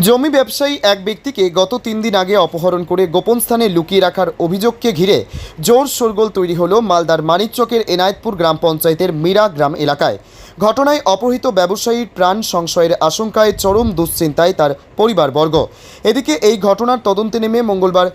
জমি ব্যবসায়ী এক ব্যক্তিকে গত তিন দিন আগে অপহরণ করে গোপন স্থানে লুকিয়ে রাখার অভিযোগকে ঘিরে জোর শোরগোল তৈরি হলো মালদার মানিকচকের এনায়েতপুর গ্রাম পঞ্চায়েতের মীরা গ্রাম এলাকায়। ঘটনায় অপহৃত ব্যবসায়ীর প্রাণ সংশয়ের আশঙ্কায় চরম দুশ্চিন্তায় তার পরিবারবর্গ। এদিকে এই ঘটনার তদন্তে নেমে মঙ্গলবার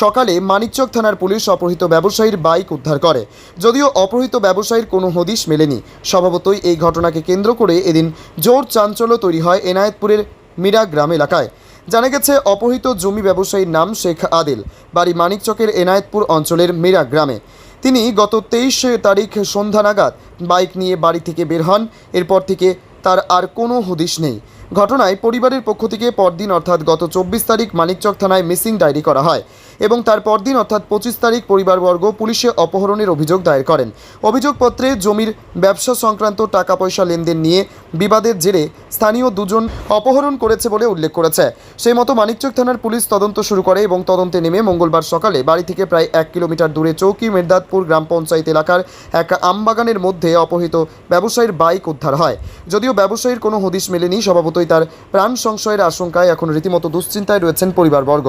সকালে মানিকচক থানার পুলিশ অপহৃত ব্যবসায়ীর বাইক উদ্ধার করে। যদিও অপহৃত ব্যবসায়ীর কোনো হদিশ মেলেনি। স্বভাবতই এই ঘটনাকে কেন্দ্র করে এদিন জোর চাঞ্চল্য তৈরি হয় এনায়েতপুরের মীরা গ্রাম এলাকায়। জানা গেছে, অপহৃত জমি ব্যবসায়ীর নাম শেখ আদিল। বাড়ি মানিকচকের এনায়েতপুর অঞ্চলের মিরা গ্রামে। তিনি গত তেইশ তারিখ সন্ধ্যা নাগাদ বাইক নিয়ে বাড়ি থেকে বের হন। এরপর থেকে তার আর কোনো হদিশ নেই। ঘটনায় পরিবারের পক্ষ থেকে পরদিন অর্থাৎ গত চব্বিশ তারিখ মানিকচক থানায় মিসিং ডায়েরি করা হয়। এবং তার পরদিন, অর্থাৎ পঁচিশ তারিখ, পরিবারবর্গ পুলিশে অপহরণের অভিযোগ দায়ের করেন। অভিযোগপত্রে জমির ব্যবসা সংক্রান্ত টাকা পয়সা লেনদেন নিয়ে বিবাদের জেরে স্থানীয় দুজন অপহরণ করেছে বলে উল্লেখ করেছে। সেই মতো মানিকচক থানার পুলিশ তদন্ত শুরু করে এবং তদন্তে নেমে মঙ্গলবার সকালে বাড়ি থেকে প্রায় এক কিলোমিটার দূরে চৌকি মেরদাদপুর গ্রাম পঞ্চায়েত এলাকার এক আমবাগানের মধ্যে অপহৃত ব্যবসায়ীর বাইক উদ্ধার হয়। যদিও ব্যবসায়ীর কোনো হদিশ মেলেনি, স্বভাবতই তার প্রাণ সংশয়ের আশঙ্কায় এখন রীতিমতো দুশ্চিন্তায় রয়েছেন পরিবারবর্গ।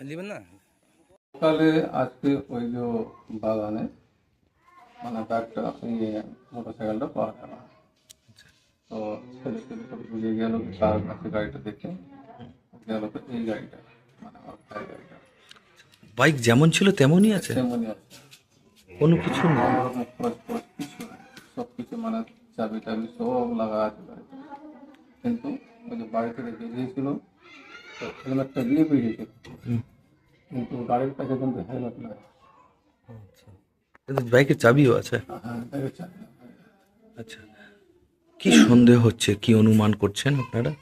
নেবেন না? সকালে আজকে ওই যে বাগানে মানে ব্যাগটা ইয়ে মোটর সাইকেলটা পাওয়া গেল তো ছেলে ছেলে সব বুঝে গেল তার কাছে গাড়িটা দেখে গেল তো এই গাড়িটা মানে গাড়িটা। বাইক যেমন ছিল তেমনই আছে? তেমনই আছে। কোনো কিছু কিছু সব কিছু মানে চাবি টাবি সব লাগা আছে কিন্তু ওই যে বাড়ি থেকে বেরিয়েছিল তো হেলমেটটা দিয়ে বেরিয়েছিল কিন্তু গাড়ির কাছে কিন্তু হেলমেট নাই কিন্তু বাইকের চাবিও আছে। হ্যাঁ চাবি। আচ্ছা। কি সন্দেহ হচ্ছে? কি অনুমান করছেন আপনারা?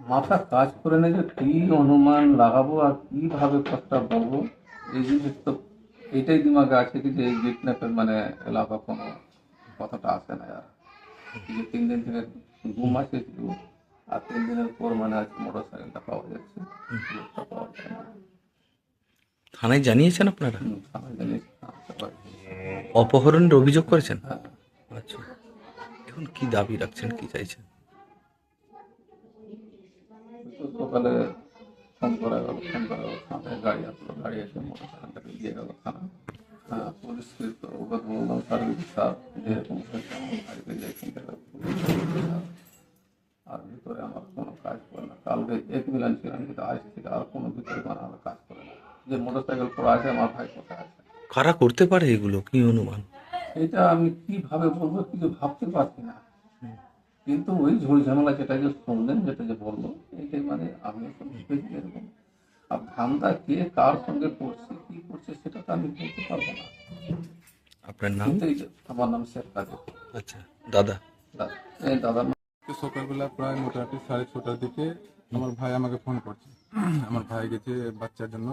মাথা কাজ করে না যে কি অনুমান লাগাবো আর কীভাবে কথা বলব। এই জিনিস তো এইটাই দিমাগে আছে কি যে এই কিডন্যাপের মানে এলাকা কোনো কথাটা আসে না আর। তিন দিন থেকে ঘুম শুধু। আর তিন দিনের পর মানে আজকে মোটর সাইকেলটা পাওয়া যাচ্ছে। লোকটা পাওয়া যায় না। থানায় জানিয়েছেন আপনারা? থানায় জানিয়েছি অপহরণের অভিযোগ করেছেন? হ্যাঁ। আচ্ছা। এখন কি দাবি রাখছেন কি চাইছেন? সকালে ফোন করা গেল ফোন করা গেল থানায় গাড়ি আসলো গাড়ি এসে মোটর সাইকেলটাকে দিয়ে গেল থানা হ্যাঁ পুলিশকে বললাম স্যার যেরকম গাড়িতে। আর ভিতরে আমার কোনো কাজ করে না। কালকে এক মিলান ছিলাম কিন্তু আজ থেকে আর কোনো ভিতরে মানে আমার কাজ করে না। যে মোটর সাইকেল পড়ে আছে আমার ভাই কোথায় আছে। কারা করতে পারে এগুলো? কি অনুমান? এটা আমি কীভাবে বলব কিছু ভাবতে পারছি না। কিন্তু ওই ঝুড়ি ঝামেলা যেটা যে শুনলেন যেটা যে বলল এটাই মানে আমি এখন এরকম আর ধান্দা কে কার সঙ্গে করছে কি করছে সেটা তো আমি বলতে পারব না। আপনার নাম? আমার নাম শেখ কাজে আচ্ছা দাদা। এই তো সকালবেলা প্রায় মোটামুটি সাড়ে ছটার দিকে আমার ভাই আমাকে ফোন করছে। আমার ভাই গেছে বাচ্চার জন্য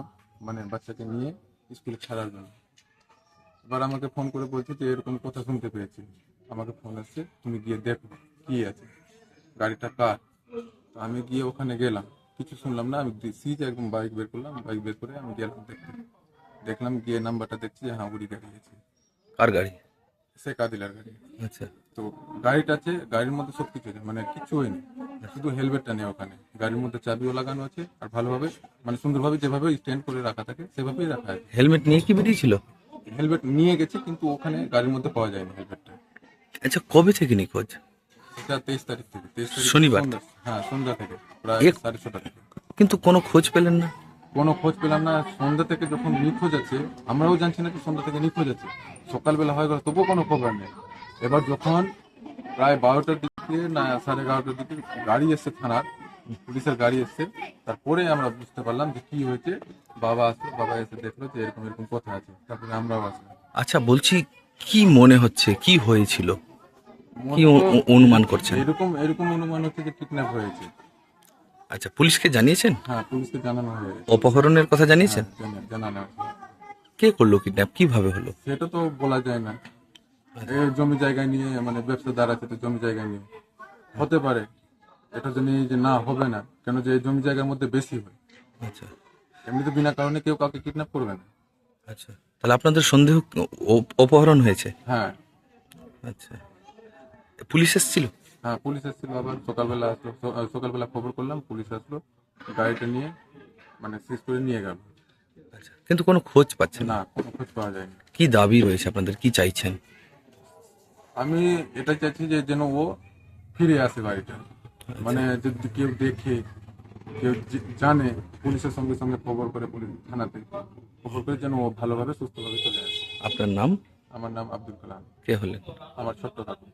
মানে বাচ্চাকে নিয়ে স্কুলে ছাড়ার জন্য। এবার আমাকে ফোন করে বলছে যে, এরকম কথা শুনতে পেয়েছি। আমাকে ফোন আসছে, তুমি গিয়ে দেখো কি আছে। গাড়িটা কার? তো আমি গিয়ে ওখানে গেলাম। কিছু শুনলাম না, আমি সিজ একদম বাইক বের করলাম, বাইক বের করে আমি গেলাম দেখতে। দেখলাম গিয়ে নাম্বারটা দেখছি যে হ্যাঁ উড়ি গাড়ি আছে কার গাড়ি? সে কাদিলার গাড়ি আচ্ছা। তো গাড়িটা আছে গাড়ির মধ্যে সব কিছু আছে মানে কিছু হয়নি শুধু হেলমেটটা নেই ওখানে। গাড়ির মধ্যে চাবিও লাগানো আছে আর ভালোভাবে মানে সুন্দরভাবে যেভাবে স্ট্যান্ড করে রাখা থাকে সেভাবেই রাখা আছে। হেলমেট নিয়ে কি বেরিয়েছিল হেলমেট নিয়ে গেছে কিন্তু ওখানে গাড়ির মধ্যে পাওয়া যায়নি হেলমেটটা আচ্ছা কবে থেকে নিখোঁজ? এটা তেইশ তারিখ থেকে তেইশ তারিখ শনিবার? হ্যাঁ সন্ধ্যা থেকে প্রায় সাড়ে ছটা থেকে। কিন্তু কোনো খোঁজ পেলেন না? কোনো খোঁজ পেলাম না। সন্ধ্যা থেকে যখন নিখোঁজ আছে আমরাও জানছি না কি সন্ধ্যা থেকে নিখোঁজ আছে। সকালবেলা হয়ে গেল তবুও কোনো খবর নেই। এবার যখন প্রায় বারোটার দিকে না সাড়ে এগারোটার দিকে গাড়ি এসছে থানার পুলিশের গাড়ি এসছে। তারপরে আমরা বুঝতে পারলাম যে কি হয়েছে। বাবা আসলো বাবা এসে দেখল যে এরকম এরকম কথা আছে। তারপরে আমরাও আসলাম। আচ্ছা বলছি কি মনে হচ্ছে কি হয়েছিল? কি অনুমান করছে এরকম এরকম অনুমান হচ্ছে যে কিডন্যাপ হয়েছে। আচ্ছা পুলিশকে জানিয়েছেন? হ্যাঁ পুলিশকে জানানো হয়ে গেছে অপহরণের কথা জানিয়েছেন? জানা- জানানো হয়েছে। কে করল কিডন্যাপ কীভাবে হলো? সেটা তো বলা যায় না। এই জমি জায়গা নিয়ে মানে ব্যবসাদার আছে তো জমি জায়গা নিয়ে। হতে পারে। এটা তো নিয়ে যে না হবে না। কেন যে এই জমি জায়গার মধ্যে বেশি হয়। আচ্ছা। এমনি তো বিনা কারণে কেউ কাউকে কিডন্যাপ করবে না। আচ্ছা। তাহলে আপনাদের সন্দেহ অপহরণ হয়েছে? হ্যাঁ। আচ্ছা। পুলিশ এসেছিল? হ্যাঁ পুলিশ এসেছিল আবার সকালবেলা আসলো সকালবেলা খবর করলাম পুলিশ আসলো গাড়িটা নিয়ে মানে সিজ করে নিয়ে গেল। আচ্ছা কিন্তু কোনো খোঁজ পাচ্ছে না কোনো খোঁজ পাওয়া যায়নি। কি দাবি রয়েছে আপনাদের? কি চাইছেন? আমি এটা চাইছি যে যেন ও ফিরে আসে বাড়িটা। মানে যদি কেউ দেখে কেউ যে- জানে পুলিশের সঙ্গে সঙ্গে খবর করে পুলিশ থানাতে খবর করে যেন ও ভালোভাবে সুস্থভাবে চলে আসে। আপনার নাম? আমার নাম আব্দুল কালাম। কে হলেন? আমার ছোট্ট কাকু।